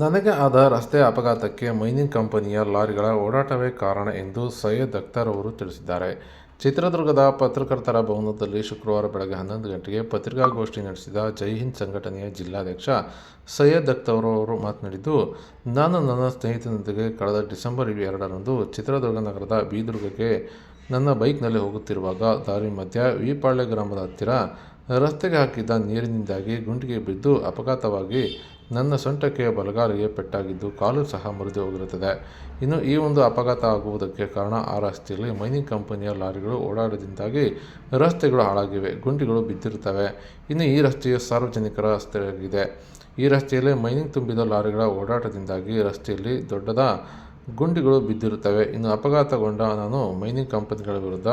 ನನಗೆ ಆದ ರಸ್ತೆ ಅಪಘಾತಕ್ಕೆ ಮೈನಿಂಗ್ ಕಂಪನಿಯ ಲಾರಿಗಳ ಓಡಾಟವೇ ಕಾರಣ ಎಂದು ಸೈಯದ್ ಅಖ್ತರ್ ಅವರು ತಿಳಿಸಿದ್ದಾರೆ. ಚಿತ್ರದುರ್ಗದ ಪತ್ರಕರ್ತರ ಭವನದಲ್ಲಿ ಶುಕ್ರವಾರ ಬೆಳಗ್ಗೆ ಹನ್ನೊಂದು ಗಂಟೆಗೆ ಪತ್ರಿಕಾಗೋಷ್ಠಿ ನಡೆಸಿದ ಜೈ ಹಿಂದ್ ಸಂಘಟನೆಯ ಜಿಲ್ಲಾಧ್ಯಕ್ಷ ಸೈಯದ್ ಅಖ್ತರ್ ಅವರು ಮಾತನಾಡಿದ್ದು, ನಾನು ನನ್ನ ಸ್ನೇಹಿತನೊಂದಿಗೆ ಕಳೆದ ಡಿಸೆಂಬರ್ ಎರಡರಂದು ಚಿತ್ರದುರ್ಗ ನಗರದ ಬೀದುರ್ಗಕ್ಕೆ ನನ್ನ ಬೈಕ್ನಲ್ಲಿ ಹೋಗುತ್ತಿರುವಾಗ ದಾರಿ ಮಧ್ಯ ವಿಪಾಳ್ಯ ಗ್ರಾಮದ ಹತ್ತಿರ ರಸ್ತೆಗೆ ಹಾಕಿದ್ದ ನೀರಿನಿಂದಾಗಿ ಗುಂಡಿಗೆ ಬಿದ್ದು ಅಪಘಾತವಾಗಿ ನನ್ನ ಸೊಂಟಕ್ಕೆ ಬಲಗಾಲಿಗೆ ಪೆಟ್ಟಾಗಿದ್ದು ಕಾಲು ಸಹ ಮುರಿದು ಹೋಗಿರುತ್ತದೆ. ಇನ್ನು ಈ ಒಂದು ಅಪಘಾತ ಆಗುವುದಕ್ಕೆ ಕಾರಣ ಆ ರಸ್ತೆಯಲ್ಲಿ ಮೈನಿಂಗ್ ಕಂಪನಿಯ ಲಾರಿಗಳು ಓಡಾಡದಿಂದಾಗಿ ರಸ್ತೆಗಳು ಹಾಳಾಗಿವೆ, ಗುಂಡಿಗಳು ಬಿದ್ದಿರುತ್ತವೆ. ಇನ್ನು ಈ ರಸ್ತೆಯು ಸಾರ್ವಜನಿಕರ ರಸ್ತೆಯಾಗಿದೆ. ಈ ರಸ್ತೆಯಲ್ಲಿ ಮೈನಿಂಗ್ ತುಂಬಿದ ಲಾರಿಗಳ ಓಡಾಟದಿಂದಾಗಿ ರಸ್ತೆಯಲ್ಲಿ ದೊಡ್ಡದ ಗುಂಡಿಗಳು ಬಿದ್ದಿರುತ್ತವೆ. ಇನ್ನು ಅಪಘಾತಗೊಂಡ ನಾನು ಮೈನಿಂಗ್ ಕಂಪನಿಗಳ ವಿರುದ್ಧ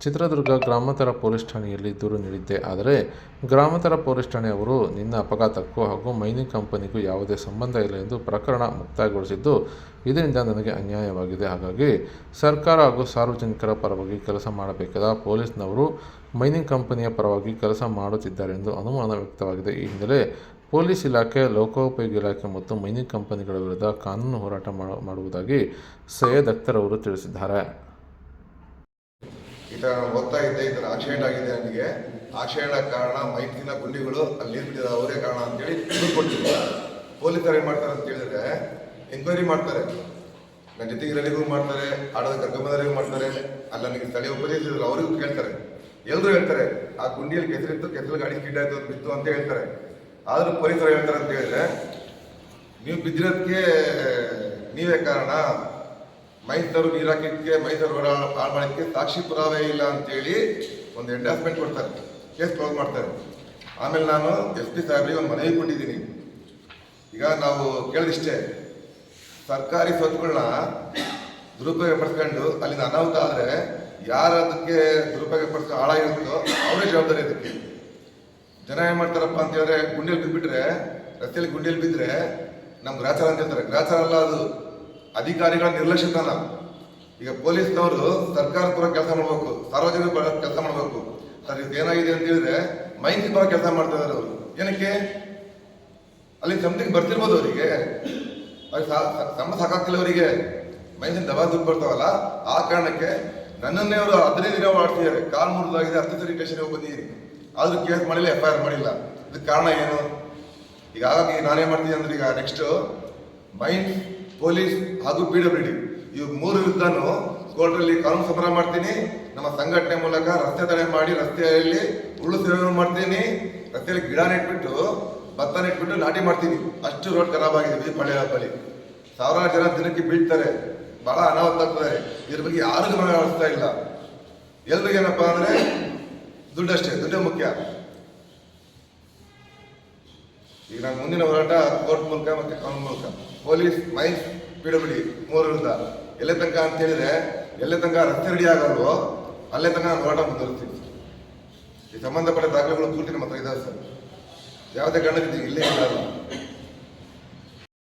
ಚಿತ್ರದುರ್ಗ ಗ್ರಾಮಾಂತರ ಪೊಲೀಸ್ ಠಾಣೆಯಲ್ಲಿ ದೂರು ನೀಡಿದ್ದೆ. ಆದರೆ ಗ್ರಾಮಾಂತರ ಪೊಲೀಸ್ ಠಾಣೆಯವರು ನಿನ್ನ ಅಪಘಾತಕ್ಕೂ ಹಾಗೂ ಮೈನಿಂಗ್ ಕಂಪನಿಗೂ ಯಾವುದೇ ಸಂಬಂಧ ಇಲ್ಲ ಎಂದು ಪ್ರಕರಣ ಮುಕ್ತಾಯಗೊಳಿಸಿದ್ದು, ಇದರಿಂದ ನನಗೆ ಅನ್ಯಾಯವಾಗಿದೆ. ಹಾಗಾಗಿ ಸರ್ಕಾರ ಹಾಗೂ ಸಾರ್ವಜನಿಕರ ಪರವಾಗಿ ಕೆಲಸ ಮಾಡಬೇಕಾದ ಪೊಲೀಸ್ನವರು ಮೈನಿಂಗ್ ಕಂಪನಿಯ ಪರವಾಗಿ ಕೆಲಸ ಮಾಡುತ್ತಿದ್ದಾರೆ ಎಂದು ಅನುಮಾನ ವ್ಯಕ್ತವಾಗಿದೆ. ಈ ಹಿನ್ನೆಲೆ ಪೊಲೀಸ್ ಇಲಾಖೆ, ಲೋಕೋಪಯೋಗಿ ಇಲಾಖೆ ಮತ್ತು ಮೈನಿಂಗ್ ಕಂಪನಿಗಳ ವಿರುದ್ಧ ಕಾನೂನು ಹೋರಾಟ ಮಾಡು- ಮಾಡುವುದಾಗಿ ಸೈಯದ್ ಅಖ್ತರ್ ಅವರು ತಿಳಿಸಿದ್ದಾರೆ. ಈ ಥರ ಓದ್ತಾ ಇದ್ದೆ ಈ ಥರ ಆಕ್ಸಿಡೆಂಟ್ ಆಗಿದೆ ನನಗೆ ಆಕ್ಸಿಡೆಂಟ್ ಕಾರಣ ಮೈಕಿನ ಗುಂಡಿಗಳು ಅಲ್ಲಿ ನೀರು ಅವರೇ ಕಾರಣ ಅಂತೇಳಿ ದೂರು ಕೊಡ್ತಿಲ್ಲ ಪೊಲೀಸರು ಏನು ಮಾಡ್ತಾರೆ ಅಂತ ಹೇಳಿದ್ರೆ ಎಂಕ್ವೈರಿ ಮಾಡ್ತಾರೆ. ನನ್ನ ಜೊತೆಗೆ ಇರೋರಿಗೂ ಮಾಡ್ತಾರೆ, ಆಡೋದ ಕರ್ಕೊಂಬದವರಿಗೂ ಮಾಡ್ತಾರೆ. ಅಲ್ಲ, ನನಗೆ ಸ್ಥಳೀಯ ಉಪದೇಶಿಸಿದ್ರು ಅವರಿಗೂ ಕೇಳ್ತಾರೆ. ಎಲ್ಲರೂ ಹೇಳ್ತಾರೆ, ಆ ಗುಂಡಿಯಲ್ಲಿ ಕೆಸರಿತ್ತು ಕೆಸರು ಗಾಡಿ ಅಂತ ಬಿತ್ತು ಅಂತ ಹೇಳ್ತಾರೆ. ಆದರೂ ಪೊಲೀಸರು ಹೇಳ್ತಾರೆ ಅಂತ ಹೇಳಿದ್ರೆ, ನೀವು ಬಿದ್ದಿರೋದಕ್ಕೆ ನೀವೇ ಕಾರಣ. ಮೈಸೂರು ನೀರು ಹಾಕಿದ್ದಕ್ಕೆ ಮೈಸೂರು ಹಾಳು ಮಾಡಿದ್ದಕ್ಕೆ ಸಾಕ್ಷಿ ಪುರಾವೆ ಇಲ್ಲ ಅಂತೇಳಿ ಒಂದು ಎಂಡಾಸ್ಮೆಂಟ್ ಕೊಡ್ತಾರೆ. ಕೇಸ್ ಕ್ಲೋಸ್ ಮಾಡ್ತಾರೆ. ಆಮೇಲೆ ನಾನು ಎಸ್ ಪಿ ಸಾಹೇಬ್ರಿಗೆ ಒಂದು ಮನವಿ ಕೊಟ್ಟಿದ್ದೀನಿ. ಈಗ ನಾವು ಕೇಳಿದಿಷ್ಟೇ, ಸರ್ಕಾರಿ ಸ್ವತ್ತುಗಳನ್ನ ದುರುಪಯೋಗ ಪಡಿಸ್ಕೊಂಡು ಅಲ್ಲಿಂದ ಅನಾಹುತ ಆದರೆ ಯಾರು ಅದಕ್ಕೆ ದುರುಪಯೋಗ ಪಡಿಸ್ಕೊಂಡು ಹಾಳಾಗಿರುತ್ತೋ ಅವರೇ ಜವಾಬ್ದಾರಿ ಅದಕ್ಕೆ. ಜನ ಏನು ಮಾಡ್ತಾರಪ್ಪ ಅಂತ ಹೇಳಿದ್ರೆ ಗುಂಡಿಯಲ್ಲಿ ಬಿದ್ದುಬಿಟ್ರೆ ರಸ್ತೆಯಲ್ಲಿ ಗುಂಡಿಯಲ್ಲಿ ಬಿದ್ದರೆ ನಮ್ಮ ಗ್ರಾಚಾರ ಅಂತ ಹೇಳ್ತಾರೆ. ಗ್ರಾಚಾರ ಅಲ್ಲ ಅದು. ಅಧಿಕಾರಿಗಳ ನಿರ್ಲಕ್ಷ್ಯತನ. ಈಗ ಪೊಲೀಸ್ನವರು ಸರ್ಕಾರ ಪರ ಕೆಲಸ ಮಾಡಬೇಕು ಸಾರ್ವಜನಿಕ ಪರ ಕೆಲಸ ಮಾಡಬೇಕು. ಸರ್ ಇದು ಏನಾಗಿದೆ ಅಂತ ಹೇಳಿದ್ರೆ ಮೈನ್ಸ್ ಪರ ಕೆಲಸ ಮಾಡ್ತಾ ಇದ್ದಾರೆ ಅವರು. ಏನಕ್ಕೆ? ಅಲ್ಲಿ ಸಮಥಿಂಗ್ ಬರ್ತಿರ್ಬೋದು ಅವರಿಗೆ. ಅವ್ರಿಗೆ ಸಾ- ಸಾ- ಸಂಬಳ ಸಾಕಾಗ್ತಿಲ್ಲ ಅವರಿಗೆ. ಮೈನ್ಸಿನ ದಬಾ ದುಡ್ಡು ಬರ್ತಾವಲ್ಲ, ಆ ಕಾರಣಕ್ಕೆ ನನ್ನನ್ನೇ ಅವರು ಹದಿನೈದು ದಿನ ಮಾಡ್ತಿದ್ದಾರೆ ಕಾಲ್ ಮುರಿದಾಗಿದೆ, ಹತ್ತು ಸರಿ ಸ್ಟೇಷನ್ಗೆ ಹೋಗಿ ಆದ್ರೂ ಕೇಸ್ ಮಾಡಿಲ್ಲ ಎಫ್ ಐ ಆರ್ ಮಾಡಿಲ್ಲ. ಇದಕ್ಕೆ ಕಾರಣ ಏನು? ಈಗ ಹಾಗಾಗಿ ನಾನೇನ್ ಮಾಡ್ತೀನಿ ಅಂದ್ರೆ ಈಗ ನೆಕ್ಸ್ಟ್ ಮೈನ್ ಪೊಲೀಸ್ ಹಾಗೂ ಪಿ ಇವು ಮೂರು ವಿರುದ್ಧನೂ ಕೋರ್ಟಲ್ಲಿ ಕಾನೂನು ಸಮರ ಮಾಡ್ತೀನಿ. ನಮ್ಮ ಸಂಘಟನೆ ಮೂಲಕ ರಸ್ತೆ ತಡೆ ಮಾಡಿ ರಸ್ತೆಯಲ್ಲಿ ಉರುಳು ಸೇವೆ ಮಾಡ್ತೀನಿ. ರಸ್ತೆಯಲ್ಲಿ ಗಿಡ ನೆಟ್ಬಿಟ್ಟು, ಭತ್ತ ನೆಟ್ಬಿಟ್ಟು ನಾಟಿ ಮಾಡ್ತೀನಿ. ಅಷ್ಟು ರೋಡ್ ಖರಾಬ್ ಆಗಿದೆ ಈ ಪಳ್ಳಿ ಹಬ್ಬಲ್ಲಿ. ಸಾವಿರಾರು ಜನ ದಿನಕ್ಕೆ ಬೀಳ್ತಾರೆ. ಬಹಳ ಅನಾಹುತ ಆಗ್ತದೆ. ಇದ್ರ ಬಗ್ಗೆ ಯಾರಿಗೂ ಗಮನ ಹರಿಸ್ತಾ ಇಲ್ಲ ಎಲ್ರಿಗೇನಪ್ಪ ಅಂದ್ರೆ ದುಡ್ಡಷ್ಟೇ, ದುಡ್ಡೇ ಮುಖ್ಯ. ಈಗ ನಾನು ಮುಂದಿನ ಹೋರಾಟ ಕೋರ್ಟ್ ಮೂಲಕ ಮತ್ತು ಕಾನೂನು ಮೂಲಕ. Police mines P W D ಮೂರರಿಂದ ಎಲ್ಲೇ ತನಕ ಅಂತ ಹೇಳಿದ್ರೆ, ಎಲ್ಲೇ ತನಕ ರಸ್ತೆ ರೆಡಿ ಆಗಲ್ವೋ, ಅಲ್ಲೇ ತನಕ ನಾನು ಹೋರಾಟ ಮುಂದುವರಿಸ್ತೀನಿ ಈ ಸಂಬಂಧಪಟ್ಟ ದಾಖಲೆಗಳು ಪೂರ್ತಿ ನಮ್ಮ ಹತ್ರ ಇದಾವೆ ಸರ್. ಯಾವುದೇ ಕಾರಣಕ್ಕೆ ಇಲ್ಲೇ ಇಲ್ಲ.